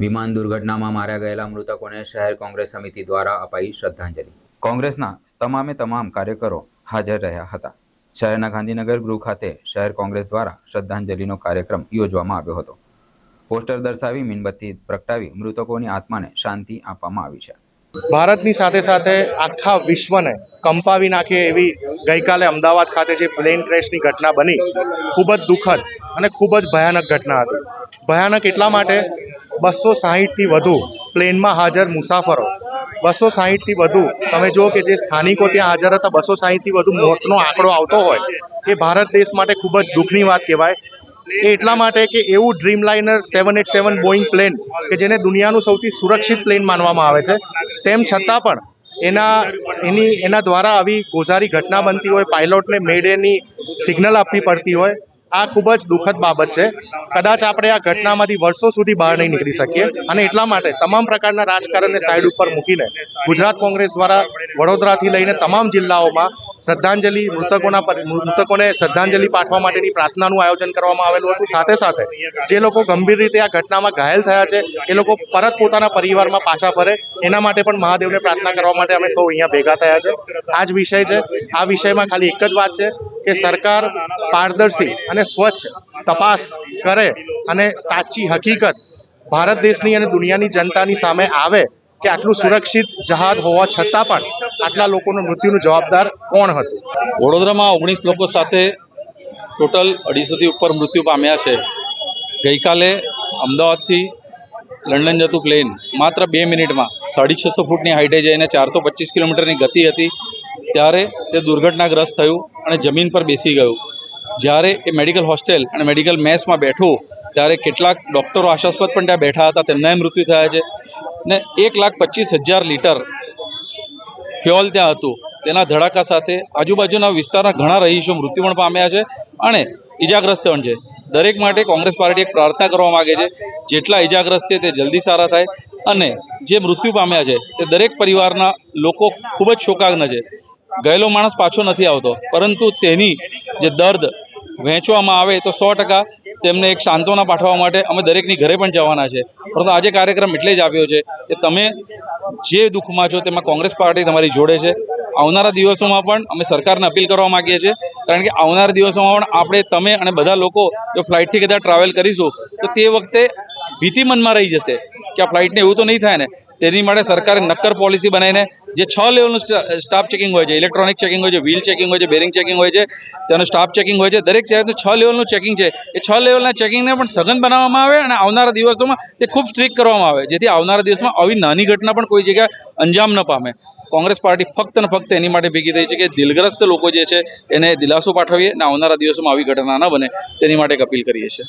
વિમાન દુર્ઘટનામાં માર્યા ગયેલા મૃતકોને શહેર કોંગ્રેસ સમિતિ દ્વારા અપાઈ શ્રદ્ધાંજલિ. કોંગ્રેસના તમામે તમામ કાર્યકરો હાજર રહ્યા હતા. શહેરના ગાંધીનગર ગૃહ ખાતે શહેર કોંગ્રેસ દ્વારા શ્રદ્ધાંજલિનો કાર્યક્રમ યોજવામાં આવ્યો હતો. પોસ્ટર દર્શાવી મીણબત્તી પ્રગટાવી મૃતકોની આત્માને શાંતિ આપવામાં આવી છે. ભારતની સાથે સાથે આખા વિશ્વને કંપાવી નાખે એવી ગઈકાલે અમદાવાદ ખાતે જે પ્લેન ક્રેશની ઘટના બની, ખૂબ જ દુઃખદ અને ખૂબ જ ભયાનક ઘટના હતી. ભયાનક એટલા માટે બસો સાહીઠથી વધુ પ્લેનમાં હાજર મુસાફરો. બસો સાહીઠથી વધુ, તમે જુઓ કે જે સ્થાનિકો ત્યાં હાજર હતા બસો સાહીઠથી વધુ મોતનો આંકડો આવતો હોય, એ ભારત દેશ માટે ખૂબ જ દુઃખની વાત કહેવાય. એ એટલા માટે કે એવું Dreamliner seven eight seven Boeing plane કે જેને દુનિયાનું સૌથી સુરક્ષિત પ્લેન માનવામાં આવે છે. તેમ છતાં પણ, એના, એની, એના દ્વારા આવી ગોઝારી ઘટના બનતી હોય પાયલોટને મેડેની સિગ્નલ આપવી પડતી હોય આ ખૂબ જ દુઃખદ બાબત છે. કદાચ આપણે આ ઘટનામાંથી વર્ષો સુધી બહાર નહીં નીકળી શકીએ અને એટલા માટે તમામ પ્રકારના રાજકારણને સાઈડ ઉપર મૂકીને ગુજરાત કોંગ્રેસ દ્વારા વડોદરાથી લઈને તમામ જિલ્લાઓમાં શ્રદ્ધાંજલિ મૃતકોના મૃતકોને શ્રદ્ધાંજલિ પાઠવા માટેની પ્રાર્થનાનું આયોજન કરવામાં આવેલું હતું. સાથે સાથે જે લોકો ગંભીર રીતે આ ઘટનામાં ઘાયલ થયા છે, એ લોકો પરત પોતાના પરિવારમાં પાછા ફરે. એના માટે પણ મહાદેવને પ્રાર્થના કરવા માટે અમે સૌ અહીંયા ભેગા થયા છે. આ જ વિષય છે. આ વિષયમાં ખાલી એક જ વાત છે કે સરકાર પારદર્શી અને સ્વચ્છ તપાસ કરે અને સાચી હકીકત ભારત દેશની અને દુનિયાની જનતાની સામે આવે કે આટલું સુરક્ષિત જહાજ હોવા છતાં પણ આટલા લોકોનું મૃત્યુનું જવાબદાર કોણ હતું? વડોદરામાં ઓગણીસ લોકો સાથે ટોટલ અઢીસોથી ઉપર મૃત્યુ પામ્યા છે. ગઈકાલે અમદાવાદથી લંડન જતું પ્લેન માત્ર બે મિનિટમાં સાડી છસો ફૂટની હાઇટે જઈને ચારસો પચીસ કિલોમીટરની ગતિ હતી. ત્યારે તે દુર્ઘટનાગ્રસ્ત થયું અને જમીન પર બેસી ગયું. જ્યારે એ મેડિકલ હોસ્ટેલ અને મેડિકલ મેસમાં બેઠું ત્યારે કેટલાક ડૉક્ટરો આશાસ્પદ પણ ત્યાં બેઠા હતા તેમના મૃત્યુ થયા છે. ને એક લાખ પચીસ હજાર લીટર ફ્યોલ ત્યાં હતું. તેના ધડાકા સાથે આજુબાજુના વિસ્તારના ઘણા રહીશો મૃત્યુ પણ પામ્યા છે અને ઈજાગ્રસ્ત પણ છે. દરેક માટે કોંગ્રેસ પાર્ટી એક પ્રાર્થના કરવા માગે છે, જેટલા ઈજાગ્રસ્ત છે તે જલ્દી સારા થાય અને જે મૃત્યુ પામ્યા છે તે દરેક પરિવારના લોકો ખૂબ જ શોકાગ્ન છે. ગયેલો માણસ પાછો નથી આવતો, પરંતુ તેની જે દર્દ વહેંચવામાં આવે તો સો ટકા તેમને એક સાંત્વના પાઠવવા માટે અમે દરેકની ઘરે પણ જવાના છે. પરંતુ આજે કાર્યક્રમ એટલે જ આવ્યો છે કે તમે જે દુઃખમાં છો તેમાં કોંગ્રેસ પાર્ટી તમારી જોડે છે. આવનારા દિવસોમાં પણ અમે સરકારને અપીલ કરવા માગીએ છીએ. કારણ કે આવનારા દિવસોમાં પણ આપણે તમે અને બધા લોકો જો ફ્લાઇટથી કદાચ ટ્રાવેલ કરીશું, તો તે વખતે ભીતિ મનમાં રહી જશે કે આ ફ્લાઇટને એવું તો નહીં થાય ને. તેની માટે સરકારે નક્કર પોલિસી બનાવીને જે છ લેવલનું સ્ટાફ ચેકિંગ હોય છે ઇલેક્ટ્રોનિક ચેકિંગ હોય છે વ્હીલ ચેકિંગ હોય છે બેરિંગ ચેકિંગ હોય છે, તેનું સ્ટાફ ચેકિંગ હોય છે, દરેક શહેરનું છ લેવલનું ચેકિંગ છે. એ છ લેવલના ચેકિંગને પણ સઘન બનાવવામાં આવે અને આવનારા દિવસોમાં તે ખૂબ સ્ટ્રિક્ટ કરવામાં આવે, જેથી આવનારા દિવસમાં આવી નાની ઘટના પણ કોઈ જગ્યાએ અંજામ ન પામે. કોંગ્રેસ પાર્ટી ફક્ત ને ફક્ત એની માટે ભેગી થઈ છે કે દિલગ્રસ્ત લોકો જે છે એને દિલાસો પાઠવીએ અને આવનારા દિવસોમાં આવી ઘટના ન બને, તેની માટે એક અપીલ કરીએ છીએ.